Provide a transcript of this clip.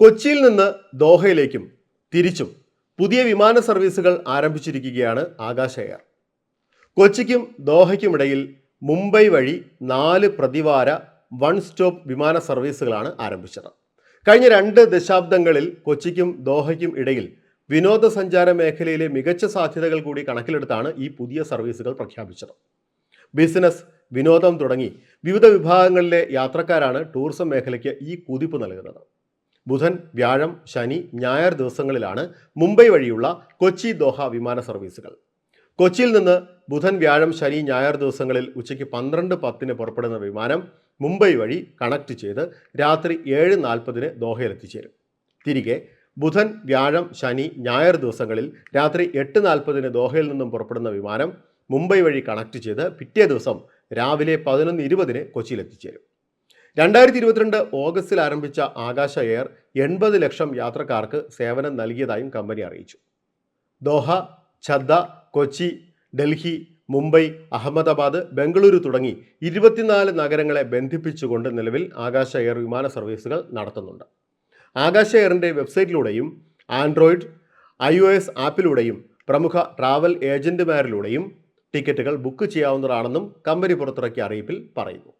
കൊച്ചിയിൽ നിന്ന് ദോഹയിലേക്കും തിരിച്ചും പുതിയ വിമാന സർവീസുകൾ ആരംഭിച്ചിരിക്കുകയാണ് ആകാശ എയർ കൊച്ചിക്കും ദോഹയ്ക്കുമിടയിൽ മുംബൈ വഴി നാല് പ്രതിവാര വൺ സ്റ്റോപ്പ് വിമാന സർവീസുകളാണ് ആരംഭിച്ചത്. കഴിഞ്ഞ രണ്ട് ദശാബ്ദങ്ങളിൽ കൊച്ചിക്കും ദോഹയ്ക്കും ഇടയിൽ വിനോദസഞ്ചാര മേഖലയിലെ മികച്ച സാധ്യതകൾ കൂടി കണക്കിലെടുത്താണ് ഈ പുതിയ സർവീസുകൾ പ്രഖ്യാപിച്ചത്. ബിസിനസ് വിനോദം തുടങ്ങി വിവിധ വിഭാഗങ്ങളിലെ യാത്രക്കാരാണ് ടൂറിസം മേഖലയ്ക്ക് ഈ കുതിപ്പ് നൽകുന്നത്. ബുധൻ വ്യാഴം ശനി ഞായർ ദിവസങ്ങളിലാണ് മുംബൈ വഴിയുള്ള കൊച്ചി ദോഹ വിമാന സർവീസുകൾ. കൊച്ചിയിൽ നിന്ന് ബുധൻ വ്യാഴം ശനി ഞായർ ദിവസങ്ങളിൽ ഉച്ചയ്ക്ക് പന്ത്രണ്ട് പത്തിന് പുറപ്പെടുന്ന വിമാനം മുംബൈ വഴി കണക്ട് ചെയ്ത് രാത്രി ഏഴ് നാൽപ്പതിന് ദോഹയിലെത്തിച്ചേരും. തിരികെ ബുധൻ വ്യാഴം ശനി ഞായർ ദിവസങ്ങളിൽ രാത്രി എട്ട് നാൽപ്പതിന് ദോഹയിൽ നിന്നും പുറപ്പെടുന്ന വിമാനം മുംബൈ വഴി കണക്ട് ചെയ്ത് പിറ്റേ ദിവസം രാവിലെ പതിനൊന്ന് ഇരുപതിന് കൊച്ചിയിൽ എത്തിച്ചേരും രണ്ടായിരത്തി ഇരുപത്തിരണ്ട് ഓഗസ്റ്റിൽ ആരംഭിച്ച ആകാശ എയർ എൺപത് ലക്ഷം യാത്രക്കാർക്ക് സേവനം നൽകിയതായും കമ്പനി അറിയിച്ചു. ദോഹ ഛദ്ദ കൊച്ചി ഡൽഹി മുംബൈ അഹമ്മദാബാദ് ബംഗളൂരു തുടങ്ങി ഇരുപത്തിനാല് നഗരങ്ങളെ ബന്ധിപ്പിച്ചുകൊണ്ട് നിലവിൽ ആകാശ എയർ വിമാന സർവീസുകൾ നടത്തുന്നുണ്ട്. ആകാശ എയറിന്റെ വെബ്സൈറ്റിലൂടെയും ആൻഡ്രോയിഡ് ഐ ഒ എസ് ആപ്പിലൂടെയും പ്രമുഖ ട്രാവൽ ഏജന്റുമാരിലൂടെയും ടിക്കറ്റുകൾ ബുക്ക് ചെയ്യാവുന്നതാണെന്നും കമ്പനി പുറത്തിറക്കിയ അറിയിപ്പിൽ പറയുന്നു.